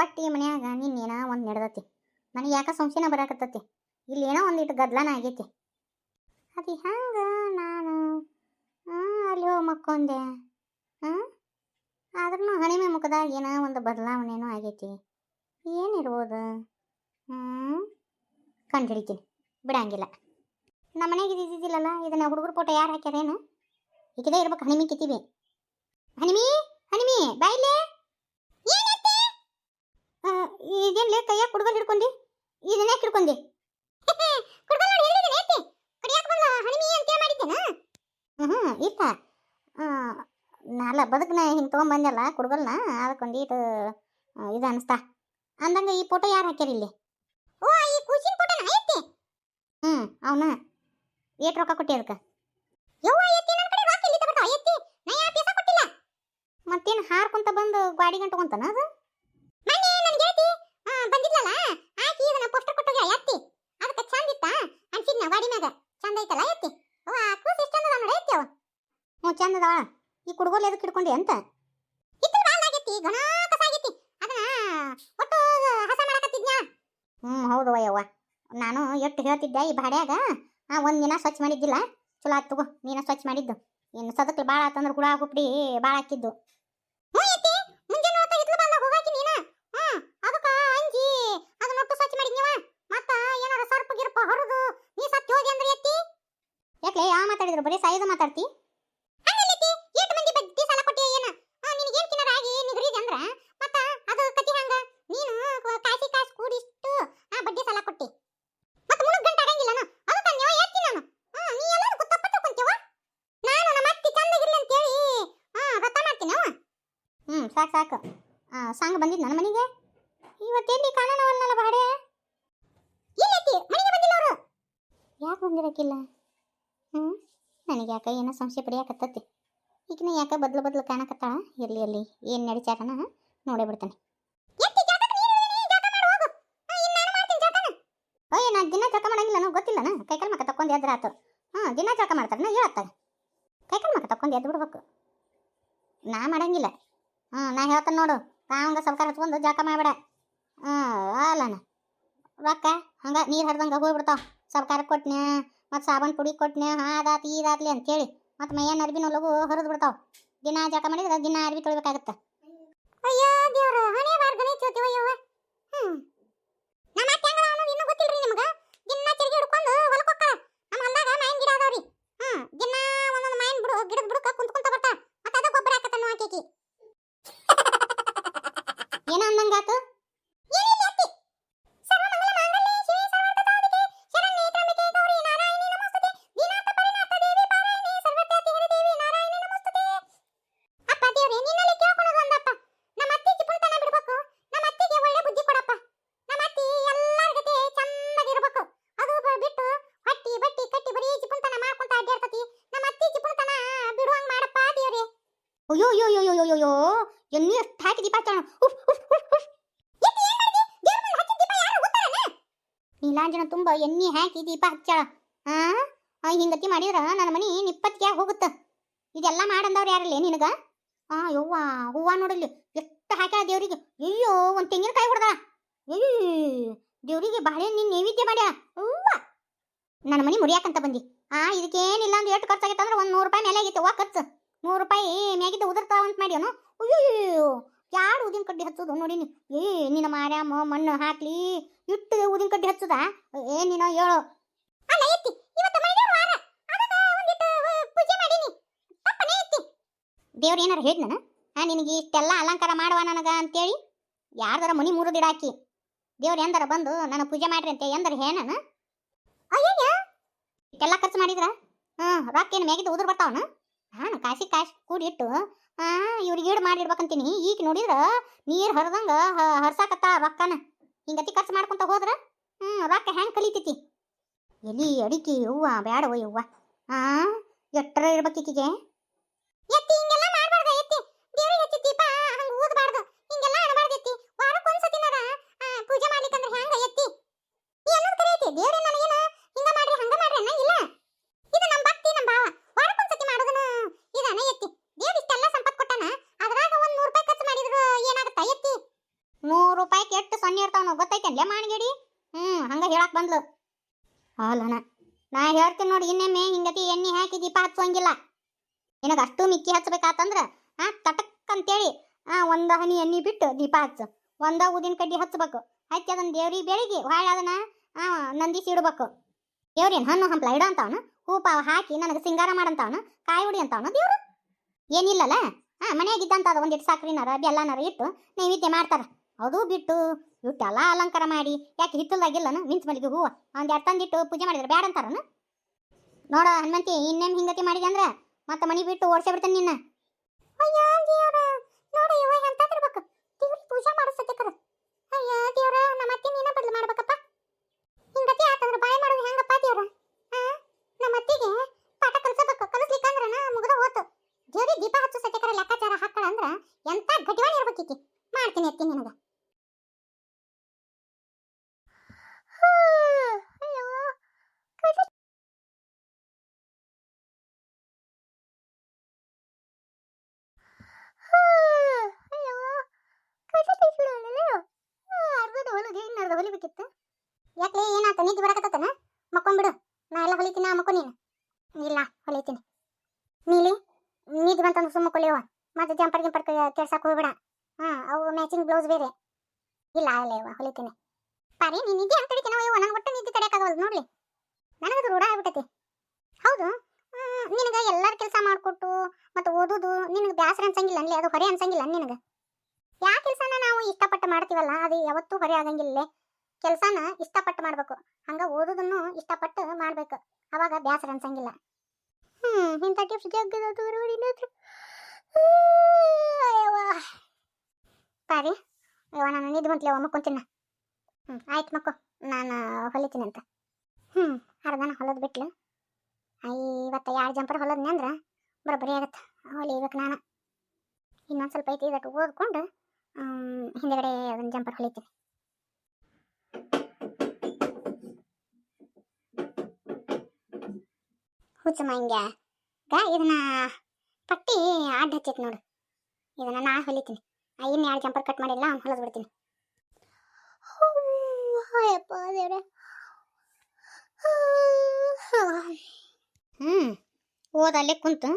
ಒಟ್ಟು ಈ ಮನ್ಯಾಗ ನಿನ್ನೇನೋ ಒಂದು ನಡೆದತಿ. ನನಗೆ ಯಾಕೆ ಸಂಶಯನ ಬರಾಕತ್ತತಿ? ಇಲ್ಲಿ ಏನೋ ಒಂದಿಟ್ಟು ಗದ್ಲಾನ ಆಗೈತಿ. ಅದು ಹೆಂಗ ನಾನು? ಅಲ್ಲಿ ಹೋಗಿ ಮಕ್ಕೊಂದೆ ಹಾಂ ಆದ್ರೂ ಹಣಿಮೆ ಮುಖದಾಗ ಏನೋ ಒಂದು ಬದಲಾವಣೆನೂ ಆಗೈತಿ. ಏನಿರ್ಬೋದು? ಹ್ಞೂ ಕಂಡು ಹಿಡಿತೀನಿ ಬಿಡಂಗಿಲ್ಲ ನಮ್ಮ ಮನೆಗೆ ಇದ್ದಿದ್ದಿಲ್ಲಲ್ಲ, ಇದನ್ನ ಹುಡುಗರು ಫೋಟೋ ಯಾರು ಹಾಕ್ಯಾರೇನು? ಈಗಿದೇ ಇರ್ಬೇಕು, ಹಣಿಮಿ ಕಿತ್ತೀವಿ ಹಣಿಮಿ? ಹಣಿಮಿ ಬಾಯಿಲೆ ಇದೇನ್ಲೇ ಕೈಯಾಗ ಕುಡ್ಗಲ್ ಹಿಡ್ಕೊಂಡಿ? ಇದನ್ನೇ ಹಿಡ್ಕೊಂಡಿ ಹ್ಞೂ ಇಲ್ಲ ನಾಲ ಬದುಕನ ಹಿಂಗೆ ತೊಗೊಂಬಂದಲ್ಲ ಕುಡ್ಗಲ್ನ, ಅದಕ್ಕೊಂದು ಇದು ಇದು ಅನಿಸ್ತಾ. ಅಂದಂಗ ಈ ಫೋಟೋ ಯಾರು ಹಾಕ್ಯಾರ ಇಲ್ಲಿ? ಓ, ಈ ಕೂಸಿನ ಫೋಟೋನ ಐತಿ. ಹ್ಮ್, ಅವನ. ಏಟ್ ರೊಕ್ಕ ಕೊಟ್ಟಿ ಅದಕ್ಕೆ ಯವ್ವ, ಐತಿ ನನ್ನ ಕಡೆ ರೊಕ್ಕ ಇಲ್ಲಿ ತಗೋತಾ ಐತಿ. ನಾ ಯಾ ಪೈಸಾ ಕೊಟ್ಟಿಲ್ಲ? ಮತ್ತೇನು ಹಾರ್ಕೊಂತ ಬಂದು ಗಾಡಿ ಗಂಟಕೊಂತಾನ ಅದು? ಬಂದಿದ್ಲಲ್ಲ ಆಕಿ ಇದನ್ನ ಪೋಸ್ಟರ್ ಕೊಟ್ಟೋಗ್ಯ ಎತ್ತಿ. ಅದಕ್ಕೆ ಚಂದ ಇತ್ತ? ಅನ್ಸಿದ್ನ ಗಾಡಿ ಮ್ಯಾಗ? ಚಂದ ಐತಲ್ಲ ಎತ್ತಿ? ಅವ ಕೂಸ್ ಎಷ್ಟು ಚಂದ ನೋಡಿ ಐತಿ ಅವ. ಚಂದ ಈ ಕುಡುಗೋಲು ಎದಕ್ಕೆ ಹಿಡ್ಕೊಂಡಿ ಅಂತ. ಇತ್ತು ಬಾಲ್ ಆಗೈತಿ, ಘನ ಕಸ ಅದನ್ನ ಒಟ್ಟು ಹಸ ಮಾಡಕತ್ತಿದ್ನ್ಯಾ ಹ್ಞೂ, ಹೌದು ಅಯ್ಯವ್ವ ನಾನು ಎಷ್ಟು ಹೇಳ್ತಿದ್ದೆ ಈ ಬಾಡ್ಯಾಗ? ಆ, ಒಂದು ದಿನ ಸ್ವಚ್ಛ ಮಾಡಿದ್ದಿಲ್ಲ? ಚಲೋ ಆತ್ ತಗೋ, ನೀನ ಸ್ವಚ್ಛ ಮಾಡಿದ್ದು. ಇನ್ನು ಸದಕ್ಕೆ ಭಾಳ ಆತಂದ್ರೆ ಹುಳ ಹುಪ್ಪಡಿ ಭಾಳ ಹಾಕಿದ್ದು ಹ್ಞೂ ಐತಿ ಮುಂಜಾನೆ ಹೊತ್ತ ಹಿತ್ತಲ ಬಾಲ್ದಾಗ ಹೋಗಾಕಿ ನೀನ ಹ್ಞೂ ಅದಕ್ಕೆ ಅಂಜಿ ಅದನ್ನ ಒಟ್ಟು ಸ್ವಚ್ಛ ಮಾಡಿದ್ನಿವ ಮತ್ತ ಏನಾರ ಸರ್ಪ ಗಿರ್ಪ ಹರಿದು ನೀ ಸತ್ತಿ ಹೋಗಿ ಅಂದ್ರೆ ಎತ್ತಿ ಯಾಕೆ ಯಾ ಮಾತಾಡಿದ್ರು ಬರೀ ಸಾಯ್ದು ಮಾತಾಡ್ತಿ ಹಂಗಲ್ಲೈತಿ ಎಷ್ಟು ಮಂದಿ ಬಡ್ಡಿ ಸಾಲ ಕೊಟ್ಟಿ ಏನ ನಿನಗೆ ಏನು ತಿನ್ನರ ಆಗಿ ನಿಗ್ರಿದೆ ಅಂದ್ರ ಮತ್ತ ಅದು ಕತಿ ಹಂಗ ನೀನು ಕ- ಕಾಸಿ ಕಾಸು ಕೂಡಿಷ್ಟು ಆ ಬಡ್ಡಿ ಸಾಲ ಕೊಟ್ಟಿ ಮತ್ತ ಮುಳುಗ್ ಗಂಟೆ ಆಗಂಗಿಲ್ಲನ ಅದು ತನ್ಯವ ಎತ್ತಿ ನಾನು ಹ್ಮ್ ನೀ ಎಲ್ಲರೂ ಗುತ್ತಪ್ಪ ತಿಳ್ಕೊಂತೀವ ನಾನು ನಮ್ಮ ಅತ್ತಿ ಚಂದಾಗಿರ್ಲಿ ಅಂತೇಳಿ ಹಾ ಮಾತಾಡಿದ್ರು, ಬರೀ ಅವ. ಮಾತಾಡ್ತಿ ಸಾಕು ಸಾಕು. ಆ, ಸಾಂಗ್ ಬಂದಿದ್ ನನ್ನ ಮನೆಗೆ? ಇವತ್ತೆಲ್ಲಿ ಕಾಣೋಣವನ್ನಲ್ಲ ಬಾಡೆ? ಇಲ್ಲೈತಿ, ಮನೆಗೆ ಬಂದಿಲ್ಲ ಅವರು. ಯಾಕೆ ಬಂದಿರಕ್ಕಿಲ್ಲ ಹ್ಞೂ ನನಗೆ ಯಾಕೆ ಏನೋ ಸಂಶಯ ಪಡಿಯಾಕತ್ತತಿ. ಈಗಿನ ಯಾಕೆ ಬದಲು ಬದಲು ಕಾಣಕತ್ತಾಳ? ಎಲ್ಲಿ ಎಲ್ಲಿ? ಏನು ನಡೀಚಾರನ ನೋಡೇ ಬಿಡ್ತಾನೆ. ಓಯ್ ನಾ ದಿನ ಜಳಕ ಮಾಡಂಗಿಲ್ಲ ನನಗೆ ಗೊತ್ತಿಲ್ಲನ? ಕೈಕಾಲು ಮಕ್ಕ ತಕೊಂಡು ಎದ್ರ ಆತು. ಹಾಂ, ದಿನ ಜಳಕ ಮಾಡ್ತಾರೆ, ನಾ ಹೇಳತ್ತಾಗ ಕೈಕಾಲು ಮಕ್ಕ ತಕೊಂಡು ಎದ್ದು ಬಿಡ್ಬೇಕು. ನಾ ಮಾಡಂಗಿಲ್ಲ. ಹ್ಞೂ ನಾ ಹೇಳ್ತಾನೆ ನೋಡು. ತಾವಂಗ ಸಬ್ಕಾರ ಹಚ್ಕೊಂಡು ಜಳಕ ಮಾಡಬೇಡ. ಹಾಂ, ಅಲ್ಲನ. ರೊಕ್ಕ, ಹಂಗೆ ನೀರು ಹರಿದಂಗೆ ಹೋಗ್ಬಿಡ್ತಾವ. ಸರ್ಕಾರ ಕೊಟ್ನ್ಯಾ? ಮತ್ತು ಸಾಬನ್ ಪುಡಿ ಕೊಟ್ನ್ಯಾ ಅದಾತ್ ಇದಾತ್ಲಿ ಅಂತೇಳಿ. ಮತ್ತು ಮೈಯನ್ ಅರ್ಬಿನೂ ಲಗು ಹರಿದು ಬಿಡ್ತಾವ. ದಿನ ಜಳಕ ಮಾಡಿದ್ರೆ ದಿನ ಅರ್ಬಿ ತೊಳಿಬೇಕಾಗತ್ತೆ. ಅಯ್ಯೋ ದೇವ್ರ, ಹಣೆ ಬಾರ್ ಗಣೇಶ ಚೌತಿ ಅಯ್ಯವ್ವ ಹ್ಞೂ ನಮ್ಮ ಅತ್ತೆ ಹೆಂಗದ ಅನ್ನೋದು ಇನ್ನೂ ಗೊತ್ತಿಲ್ರಿ ನಿಮ್ಗೆ ದಿನ ಚರಿಗೆ ಹಿಡ್ಕೊಂಡು ಹೊಲಕ್ಕೆ ಹೋಗ್ತಾರ ನಮ್ಮ ಹೊಲ್ದಾಗ ಮಾವಿನ ಗಿಡ ಅದಾವ್ರಿ ಹ್ಞೂ ದಿನ ಒಂದೊಂದು ಮಾವಿನ ಬಿಡು ಗಿಡದ ಬುಡಕ ಕುಂತ್ಕೊಂತ ಬರ್ತಾರ ಮತ್ತೆ ಅದ ಗೊಬ್ಬರ ಹಾಕತ್ತನ್ನು ಆಕೆಕಿ ಏನೋ ಅಂದಂಗಾತು ಅಪ್ಪ ದೇವ್ರೆ ನಿನ್ನಲ್ಲಿ ಕೇಳ್ಕೊಳ್ಳೋದು ಒಂದಪ್ಪ ನಮ್ಮ ಅತ್ತಿ ಚಿಪುಳ್ತನ ಬಿಡ್ಬೇಕು ನಮ್ಮ ಅತ್ತಿಗೆ ಒಳ್ಳೆ ಬುದ್ಧಿ ಕೊಡಪ್ಪ ನಮ್ಮ ಅತ್ತಿ ಎಲ್ಲರ ಜೊತೆ ಚಂದಾಗಿರ್ಬೇಕು ಅದು ಬ- ಬಿಟ್ಟು ಹೊಟ್ಟಿ ಬಟ್ಟಿ ಕಟ್ಟಿ ಬರೀ ಚಿಪುಳ್ತನ ಮಾಡ್ಕೊಂತ ಅಡ್ಡಾಡ್ತತಿ ನಮ್ಮ ಅತ್ತಿ ಚಿಪುಳ್ತನ ಬಿಡುವಂಗ್ ಮಾಡಪ್ಪ ದೇವ್ರೆ ಅಯ್ಯೋ ಅಯ್ಯೋ ಅಯ್ಯೋ ಅಯ್ಯೋ ಅಯ್ಯೋ ಎಣ್ಣೆ ಹಾಕಿ ದೀಪ ಹಚ್ಚೋಣ ಉಫ್ ಉಫ್ ಉಫ್ ಉಫ್. ನೀಲಾಂಜನ ತುಂಬ ಎಣ್ಣೆ ಹಾಕಿ ದೀಪ ಹಚ್ಚಾಳ. ಆ? ಹಿಂಗತಿ ಮಾಡಿದ್ರ ನನ್ನ ಮನಿ ನಿಪ್ಪತ್ತಿಗೆ ಹೋಗುತ್ತ. ಇದೆಲ್ಲ ಮಾಡಂದವ್ರು ಯಾರಲ್ಲೇ ನಿನಗ? ಆ, ಯವ್ವ, ಹೂವ ನೋಡಲಿ ಎಷ್ಟು ಹಾಕ್ಯಾಳ ದೇವ್ರಿಗೆ. ಅಯ್ಯೋ, ಒಂದು ತೆಂಗಿನಕಾಯಿ ಹೊಡೆದ ಅಯ್ಯ, ದೇವ್ರಿಗೆ ಬಾಳೆ ನಿನ್ನ ನೈವೇದ್ಯ ಮಾಡ್ಯಾಳ. ಹೂವ ನನ್ನ ಮನಿ ಮುರಿಯಾಕಂತ ಬಂದಿ. ಆ, ಇದಕ್ಕೇನಿಲ್ಲ ಅಂದ್ರೆ ಎಷ್ಟು ಖರ್ಚಾಗೈತೆ ಅಂದ್ರೆ ಒಂದು ನೂರು ರೂಪಾಯಿ ಮೇಲೆ ಆಗೈತೆ ಹೂವ ಖರ್ಚು. ನೂರು ರೂಪಾಯಿ ಮ್ಯಾಗಿದ್ದ ಉದುರ್ತಾವ ಅಂತ ಮಾಡ್ಯಾನು. ಅಯ್ಯೋ ಯಾರು ಊದಿನ ಕಡ್ಡಿ ಹಚ್ಚೋದು ನೋಡಿನಿ. ಏ, ನಿನ್ನ ಮಾರ್ಯಾಮ ಮಣ್ಣು ಹಾಕ್ಲಿ, ಇಟ್ಟು ಊದಿನ ಕಡ್ಡಿ ಹಚ್ಚುದ? ಏ, ನೀನು ಹೇಳು. ಅಲ್ಲ ಐತಿ ಇವತ್ತು ಮೈದೇವ್ರ ವಾರ. ಒಂದಿಟ್ಟು ಪೂಜೆ ಮಾಡೀನಿ. ಎತ್ತಿ. ದೇವ್ರ ಏನಾರ ಹೇಳಿದ್ನ ಆ, ನಿನಗೆ ಇಷ್ಟೆಲ್ಲ ಅಲಂಕಾರ ಮಾಡುವ ನನಗ ಅಂತೇಳಿ? ಯಾರ್ದಾರ ಮನಿ ಮುರಿದಿಡ ಹಾಕಿ ದೇವ್ರ ಎಂದಾರ ಬಂದು ನನ್ನ ಪೂಜೆ ಮಾಡ್ರಿ ಅಂತ ಎಂದರ ಹೇನನ ಅಯ್ಯಯ್ಯ. ಇಷ್ಟೆಲ್ಲ ಖರ್ಚು ಮಾಡಿದ್ರ? ಹ್ಞೂ ರೊಕ್ಕ ಏನು ಮ್ಯಾಗಿದ್ದು ಉದುರು ಬರ್ತಾವನ? ನಾನು ಕಾಶಿ ಕಾಶ್ ಕೂಡಿಟ್ಟು, ಆ, ಇವ್ರಿಗೆ ಈಡು ಮಾಡಿಡ್ಬೇಕಂತೀನಿ ಈಗ ನೋಡಿದ್ರೆ ನೀರು ಹರಿದಂಗ ಹರ್ಸಾಕತ್ತ ರೊಕ್ಕನ. ಹಿಂಗತಿ ಖರ್ಚು ಮಾಡ್ಕೊಂತ ಹೋದ್ರ ಹ್ಞೂ ರೊಕ್ಕ ಹೆಂಗೆ ಕಲಿತೈತಿ? ಎಲಿ ಅಡಿಕೆ ಹೂವ ಬ್ಯಾಡವ ಯವ್ವ. ಆ ಎಟ್ಟರ ಇರ್ಬೇಕಿಗೆ ಎತ್ತಿ ಹಿಂಗೆಲ್ಲ ಮಾಡಬಾರ್ದ ಎತ್ತಿ ದೇವ್ರಿಗೆ ಹಚ್ಚಿ ದೀಪ ಹಂಗ ಊದಬಾರ್ದು ಹಿಂಗೆಲ್ಲ ಅನಬಾರ್ದೈತಿ ವಾರಕ್ಕೆ ಒಂದ್ಸತಿನಾರ ಆ, ಪೂಜೆ ಮಾಡ್ಲಿಕ್ಕಂದ್ರೆ ಹೆಂಗ ಎತ್ತಿ ನೀ ಅನ್ನೋದು ಕರೆ ಐತಿ ದೇವ್ರೆ ನನಗೇನ ಹಿಂಗ ಮಾಡ್ರಿ ಹಂಗ ಮಾಡ್ರಿ ಅನ್ನಂಗಿಲ್ಲ ಇದು ನಮ್ಮ ಭಕ್ತಿ ನಮ್ಮ ಭಾವ ವಾರಕ್ಕೊಂದ್ಸತಿ ಮಾಡೋದನ ಇದಾನ ಎತ್ತಿ ದೇವ್ರ ಇಷ್ಟೆಲ್ಲ ಸಂಪತ್ ಕೊಟ್ಟಾನ ಅದ್ರಾಗ ಒಂದ್ ನೂರು ರೂಪಾಯಿ ಖರ್ಚು ಮಾಡಿದ್ರು ಏನಾಗುತ್ತಾ ಎತ್ತಿ ನೂರು ರೂಪಾಯಿ ಅಲ್ಲೇ ಮಾಣಿಗೇಡಿ? ಹ್ಞೂ ಹಂಗೆ ಹೇಳಕ್ ಬಂದ್ಲು. ಹಾಲಣ್ಣ, ನಾ ಹೇಳ್ತೀನಿ ನೋಡಿ, ಇನ್ನೊಮ್ಮೆ ಹಿಂಗತಿ ಎಣ್ಣೆ ಹಾಕಿ ದೀಪ ಹಚ್ಚೋಂಗಿಲ್ಲ ನಿನಗೆ ಅಷ್ಟು ಮಿಕ್ಕಿ ಹಚ್ಬೇಕಾತಂದ್ರ ಆ ತಟಕ್ ಅಂತೇಳಿ ಆ ಒಂದ ಹನಿ ಎಣ್ಣೆ ಬಿಟ್ಟು ದೀಪ ಹಚ್ಚು. ಒಂದ ಊದಿನ ಕಡ್ಡಿ ಹಚ್ಚಬೇಕು. ಹಚ್ಚಿ ಅದನ್ನ ದೇವ್ರಿಗೆ ಬೆಳಿಗ್ಗೆ ಹೊಳ್ಳಿ ಅದನ್ನ ಆ ನಂದಿಸಿ ಇಡ್ಬೇಕು. ದೇವ್ರೇನು ಹಣ್ಣು ಹಂಪ್ಲ ಇಡೋ ಅಂತವನು ಹೂ ಪಾವ ಹಾಕಿ ನನಗೆ ಸಿಂಗಾರ ಮಾಡಂತವನು? ಕಾಯಿ ಉಡಿ ಅಂತವನು ದೇವ್ರು? ಏನಿಲ್ಲಲ್ಲ ಹಾ ಮನೆಯಾಗಿದ್ದಂತ ಅದ ಒಂದಿಟ್ಟು ಸಕ್ರಿನಾರ, ಬೆಲ್ಲನಾರ ಇಟ್ಟು ನೈವೇದ್ಯ ಮಾಡ್ತಾರ. ಅದು ಬಿಟ್ಟು ಇಟ್ಟೆಲ್ಲ ಅಲಂಕಾರ ಮಾಡಿ. ಯಾಕೆ ಹಿತ್ತಲ್ದಾಗಿಲ್ಲನ ಮಿಂಚ್ ಮಲ್ಲಿಗೆ ಹೂವು. ಒಂದು ಎರಡು ತಂದಿಟ್ಟು ಪೂಜೆ ಮಾಡಿದ್ರೆ ಬೇಡ ಅಂತಾರನ? ನೋಡ ಹನುಮಂತಿ, ಇನ್ನೇನು ಹಿಂಗತಿ ಮಾಡಿದೆ ಅಂದ್ರೆ? ಮತ್ತೆ ಮನೆ ಬಿಟ್ಟು ಓಡ್ಸೇ ಬಿಡ್ತಾನೆ ನಿನ್ನ. ಅಯ್ಯ ದೇವ್ರ, ನೋಡ ಇವ ಎಂತಾದಿರ್ಬೇಕು ದೇವ್ರಿಗೆ ಪೂಜೆ ಮಾಡಿಸತ್ತೆ ಅಯ್ಯ ದೇವ್ರ, ನಮ್ಮ ಅತ್ತೆ ನೀನ ಬದಲು ಮಾಡ್ಬೇಕಪ್ಪ. ಹಿಂಗತಿ ಆತಂದ್ರೆ ಬಾಯ್ ಮಾಡೋದು ಹೆಂಗಪ್ಪ ಆ? ನಮ್ಮ ಅತ್ತಿಗೆ ಪಾಠ ಕಲಿಸಬೇಕು. ಕಲಿಸ್ಲಿಕ್ಕಂದ್ರ ಮುಗ್ದ ಹೋತು. ದೇವ್ರಿಗೆ ದೀಪ ಹಚ್ಚು ಸತ್ಯಕರ ಲೆಕ್ಕಾಚಾರ ಹಾಕಳ ಅಂದ್ರ ಎಂತ ಗಟ್ಟಿವಾಣಿ ಇರ್ಬೇಕಿಕ್ಕಿ ಮಾಡ್ತೀನಿ ಅತ್ತಿ ನಿನಗ ಅಯ್ಯೋ ಅಯ್ಯೋ ಅರ್ಧದ ಹೊಲಿಗೆ ಇನ್ನು ಅರ್ಧ ಹೊಲಿಬೇಕಿತ್ತು ಯಾಕೆ ಏನಾತ ನಿದ್ದೆ ಬರಕತ್ತನ ಮಕ್ಕೊಂಬಿಡು ನಾ ಎಲ್ಲ ಹೊಲಿತೀನಿ ಆ ಮಕ್ಕೊ ನೀನು. ಇಲ್ಲ, ಹೊಲಿತೀನಿ. ನೀಲಿ ನೀದಿ ಬಂತಂದ್ರೆ ಸುಮ್ಮ ಕೊಲಿಯವ ಮತ್ತೆ ಜಂಪರ್ ಗಿಂಪರ್ ಕೆಡ್ಸಕ್ಕೆ ಹೋಗ್ಬೇಡ. ಹಾ, ಅವು ಮ್ಯಾಚಿಂಗ್ ಬ್ಲೌಸ್ ಬೇರೆ. ಇಲ್ಲ ಅಲ್ಲೇವ ಹೊಲಿತೀನಿ. ಪಾರಿ, ನೀನ್ ನಿದ್ದೆ ಅಂತ ತಡಿತೀನವ ಇವ ನನಗೆ ಒಟ್ಟು ನಿದ್ದೆ ತಡೆಯಕ್ಕಾಗವಲ್ದು ನೋಡ್ಲಿ. ನನಗದು ರೂಢ ಆಗ್ಬಿಟ್ಟೈತಿ. ಹೌದು. ನಿನಗೆ ಎಲ್ಲಾರ ಕೆಲಸ ಮಾಡಿಕೊಟ್ಟು ಮತ್ತು ಓದೋದು ನಿನಗೆ ಬ್ಯಾಸರ ಅನ್ಸಂಗಿಲ್ಲ ಅನ್ಲಿ, ಅದು ಹೊರೆ ಅನ್ಸಂಗಿಲ್ಲ ನಿನಗೆ. ಯಾವ ಕೆಲಸನ ನಾವು ಇಷ್ಟಪಟ್ಟು ಮಾಡ್ತೀವಲ್ಲ, ಅದು ಯಾವತ್ತೂ ಹೊರೆ ಆಗಂಗಿಲ್ಲ. ಕೆಲಸನ ಇಷ್ಟಪಟ್ಟು ಮಾಡ್ಬೇಕು. ಹಂಗ ಓದೋದನ್ನು ಇಷ್ಟಪಟ್ಟು ಮಾಡ್ಬೇಕು. ಅವಾಗ ಬ್ಯಾಸರ ಅನ್ಸಂಗಿಲ್ಲ. ಹ್ಮ್, ಇಂಥ ಟಿಪ್ಸ್ ಪಾರಿ. ಅಯ್ಯವ ನಾನು ನಿದ್ದು ಬಂತ್ಲೇವ ಮಕ್ಕೊಂತೀನಿ ಹ್ಞೂ ಆಯ್ತು ಮಕ್ಕೋ. ನಾನು ಹೊಲಿತೀನಿ ಅಂತ. ಹ್ಞೂ ಅರ್ಧನ ಹೊಲದ್ ಬಿಟ್ಲು. ಇವತ್ತು ಎರಡು ಜಂಪರ್ ಹೊಲದ್ನಿ ಅಂದ್ರೆ ಬರೋಬ್ಬರಿ ಆಗತ್ತೆ. ಹೊಲಿಬೇಕು ನಾನು. ಇನ್ನೊಂದು ಸ್ವಲ್ಪ ಐತಿ ಇದಟ್ಟು ಓದ್ಕೊಂಡು ಹಿಂದೆಗಡೆ ಅದನ್ನ ಜಂಪರ್ ಹೊಲಿತೀನಿ. ಹುಚ್ಚಮ್ಮ ಹಿಂಗೆ. ಗ, ಇದನ್ನ ಪಟ್ಟಿ ಅಡ್ಡ ಹಚ್ಚೈತಿ ನೋಡು. ಇದನ್ನ ನಾ ಹೊಲಿತೀನಿ. ಇನ್ನು ಎರಡು ಜಂಪರ್ ಕಟ್ ಮಾಡಿಲ್ಲ ಹೊಲದ್ ಬಿಡ್ತೀನಿ. ಹ್ಞೂ ಓದ್ ಅಲ್ಲೇ ಕುಂತು.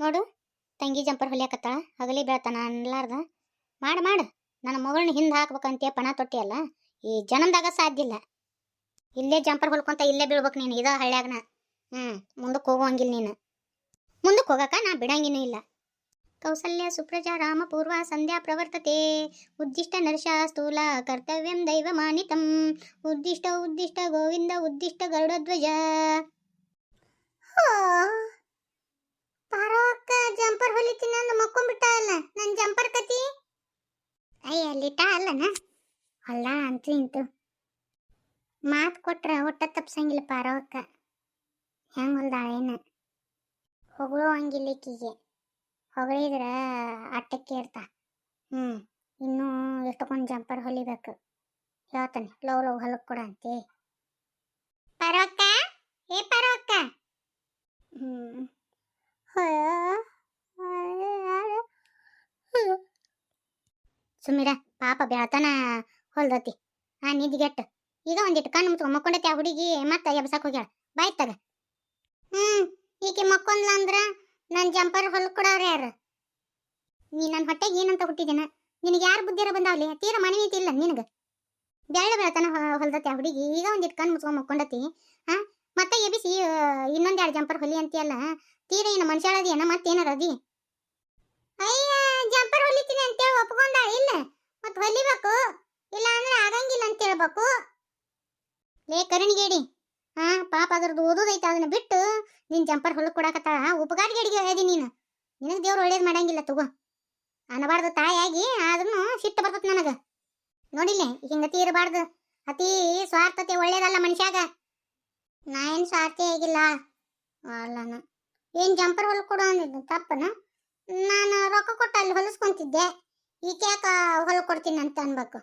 ನೋಡು, ತಂಗಿ ಜಂಪರ್ ಹೊಲಿಯಾಕತ್ತಾಳ, ಹಗಲಿ ಬೆಳತಾನ ಅನ್ಲಾರ್ದ ಮಾಡು ಮಾಡು, ನನ್ನ ಮಗಳನ್ನ ಹಿಂದೆ ಹಾಕ್ಬೇಕಂತೆ ಪಣ ತೊಟ್ಟಿಯಲ್ಲ ಈ ಜನ್ಮದಾಗ ಸಾಧ್ಯ ಇಲ್ಲ. ಇಲ್ಲೇ ಜಂಪರ್ ಹೊಲ್ಕೊಂತ ಇಲ್ಲೇ ಬೀಳ್ಬೇಕು ನೀನು, ಇದ ಹಳ್ಳ್ಯಾಗನ ಹ್ಞೂ ಮುಂದಕ್ಕೆ ಹೋಗುವಂಗಿಲ್ಲ ನೀನು. ಮುಂದಕ್ಕೆ ಹೋಗಕ್ಕ ನಾ ಬಿಡಂಗಿನೂ ಇಲ್ಲ. ಕೌಸಲ್ಯ, ಸುಪ್ರಜಾ, ರಾಮ, ಪೂರ್ವ, ಸಂಧ್ಯಾ, ಪ್ರವರ್ತತೆ, ಉದ್ದಿಷ್ಟ, ನರ್ಷ, ಸ್ಥೂಲ, ಕರ್ತವ್ಯಂ ದೈವ ಮಾನಿತಂ ಉದ್ದಿಷ್ಟ ಉದ್ದಿಷ್ಟ, ಗೋವಿಂದ, ಉದ್ದಿಷ್ಟ, ಗರುಡಧ್ವಜ. ಪಾರವಕ್ಕ ಜಂಪರ್ ಹೊಲಿತೀನಿ ಅಂದ ಅಲ್ಲ ನನ್ನ ಜಂಪರ್ ಕತಿ? ಅಯ್ಯ ಅಲ್ಲಿಟ್ಟ ಅಲ್ಲನ ಅಲ್ಲ ಅಂತ ಇಂತು. ಮಾತು ಕೊಟ್ರ ಒಟ್ಟ ತಪ್ಸಂಗಿಲ್ಲ ಪಾರವಕ್ಕ ಹೆಂಗ್ ಹೊಲ್ದಾಳೇನ ಹೊಗಳೋ ಹಂಗಿಲ್ಲ ಈಕಿಗೆ. ಹೊಗಳಿದ್ರೆ ಅಟ್ಟಕ್ಕೆ ಇರ್ತಾ. ಹ್ಞೂ ಇನ್ನೂ ಎಷ್ಟೊಂದು ಜಂಪರ್ ಹೊಲಿಬೇಕು. ಹೇಳ್ತಾನೆ, ಲವ್ ಲವ್ ಹೊಲಕ್ಕೆ ಕೊಡ ಅಂತೆ. ಪರೋಕ್ಕ? ಏ ಪರೋಕ್ಕ? ಸುಮಿರ, ಪಾಪ ಬೆಳತನ ಹೊಲ್ದತಿ. ಆ ನಿದ್ಗೆಟ್ಟು ಈಗ ಒಂದಿಟ್ಟು ಕಣ್ಣು ಮುಚ್ಕೊಂಡು ಮಕ್ಕೊಂಡೈತಿ ಆ ಹುಡುಗಿ, ಮತ್ತೆ ಎಬ್ಸಕ್ ಹೋಗ್ಯಾಳ. ಬಾಯ್ ತಗ ಹ್ಮ್. ಈಕೆ ಮಕ್ಕೊಂದ್ಲ ಅಂದ್ರ ನನ್ ಜಂಪರ್ ಹೊಲ್ ಯಾರು? ನೀ ನನ್ನ ಹೊಟ್ಟೆಗೆ ಏನಂತ ಹುಟ್ಟಿದೇನ? ನಿನಗೆ ಯಾರು ಬುದ್ಧಿರ ಬಂದಾವ್ಲಿ? ತೀರ ಮನವೀತಿ ಇಲ್ಲ ನಿನಗ? ಬೆಳ್ಳ ಬೆಳತನ ಹೊಲ್ದತ್ತೆ ಆ ಹುಡುಗಿ. ಈಗ ಒಂದ್ ಕಣ್ಣು ಮುಚ್ಕೊಂಡ್ ಮಕ್ಕೊಂಡತಿ. ಹಾ? ಮತ್ತೆ ಎಬಿಸಿ ಇನ್ನೊಂದ್ ಎರಡು ಜಂಪರ್ ಹೊಲಿ ಅಂತೀಯಲ್ಲ? ತೀರ ಏನು ಮನುಷ್ಯಳದಿ ಏನ ಮತ್ತೇನಾರ ಅದಿ? ಅಯ್ಯ, ಜಂಪರ್ ಹೊಲಿತೀನಿ ಅಂತೇಳಿ ಒಪ್ಕೊಂಡ ಇಲ್ಲ. ಮತ್ ಹೊಲಿಬೇಕು. ಇಲ್ಲ ಅಂದ್ರೆ ಆಗಂಗಿಲ್ಲ ಅಂತ ಹೇಳ್ಬೇಕು. ಲೇ, ಕರಣಿಗೇಡಿ. ಹಾ, ಪಾಪ ಅದ್ರದ್ದು ಓದೋದೈತೆ ಅದನ್ನ ಬಿಟ್ಟು ನಿನ್ ಜಂಪರ್ ಹೊಲಕ್ ಕೊಡಕತ್ತಾಳ. ಉಪಕಾರಿಗೇಡಿಗೆ ಹೇಳ್ದಿ ನೀನು. ನಿನಗೆ ದೇವ್ರು ಒಳ್ಳೇದು ಮಾಡಂಗಿಲ್ಲ ತಗೋ. ಅನ್ನಬಾರ್ದು ತಾಯಾಗಿ ಆದ್ರೂ ಸಿಟ್ಟು ಬರ್ತದೆ ನನಗೆ. ನೋಡಿಲ್ಲೇ ಹಿಂಗತಿ ಇರಬಾರ್ದು. ಅತಿ ಸ್ವಾರ್ಥತೆ ಒಳ್ಳೇದಲ್ಲ ಮನುಷ್ಯಾಗ. ನಾ ಏನು ಸ್ವಾರ್ಥಿ ಆಗಿಲ್ಲ. ಅಲ್ಲನ. ಏನ್ ಜಂಪರ್ ಹೊಲಕ್ ಕೊಡು ಅಂದಿದ್ದು, ತಪ್ಪನ? ನಾನು ರೊಕ್ಕ ಕೊಟ್ಟು ಅಲ್ಲಿ ಹೊಲಿಸ್ಕೊಂತಿದ್ದೆ. ಈಕೆ ಯಾಕ ಕೊಡ್ತೀನಿ ಅಂತ ಅನ್ಬೇಕು?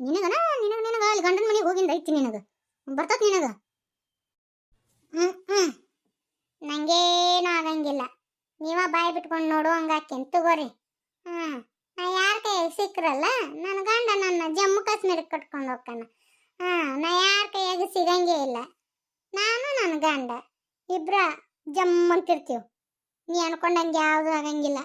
ನಿನಗನ? ನಿನಗ ನಿನಗ. ಅಲ್ಲಿ ಗಂಡನ ಮನೆಗೆ ಹೋಗಿಂದ ಐತಿ ನಿನಗ. ಬರ್ತತ್ ನಿನಗ? ಹ್ಮ್ ಹ್ಮ್. ನಂಗೇನು ಆಗಂಗಿಲ್ಲ. ನೀವ ಬಾಯಿ ಬಿಟ್ಕೊಂಡು ನೋಡು ಹಂಗಾಕೇನ್ ತಗೋರಿ. ಹ್ಮ್. ನಾ ಯಾರ ಕೈ ಸಿಕ್ರಲ್ಲ? ನನ್ನ ಗಂಡ ನನ್ನ ಜಮ್ಮು ಕಾಶ್ಮೀರಕ್ಕೆ ಕಟ್ಕೊಂಡು ಹೋಗ್ತಾನ. ಹಾ ನಾ ಯಾರ ಕೈಯಾಗ ಸಿಗಂಗೇ ಇಲ್ಲ. ನಾನು ನನ್ನ ಗಂಡ. ಇಬ್ರ ಜಮ್ಮಂತಿರ್ತೀವಿ. ನೀ ಅನ್ಕೊಂಡಂಗೆ ಯಾವುದು ಆಗಂಗಿಲ್ಲ.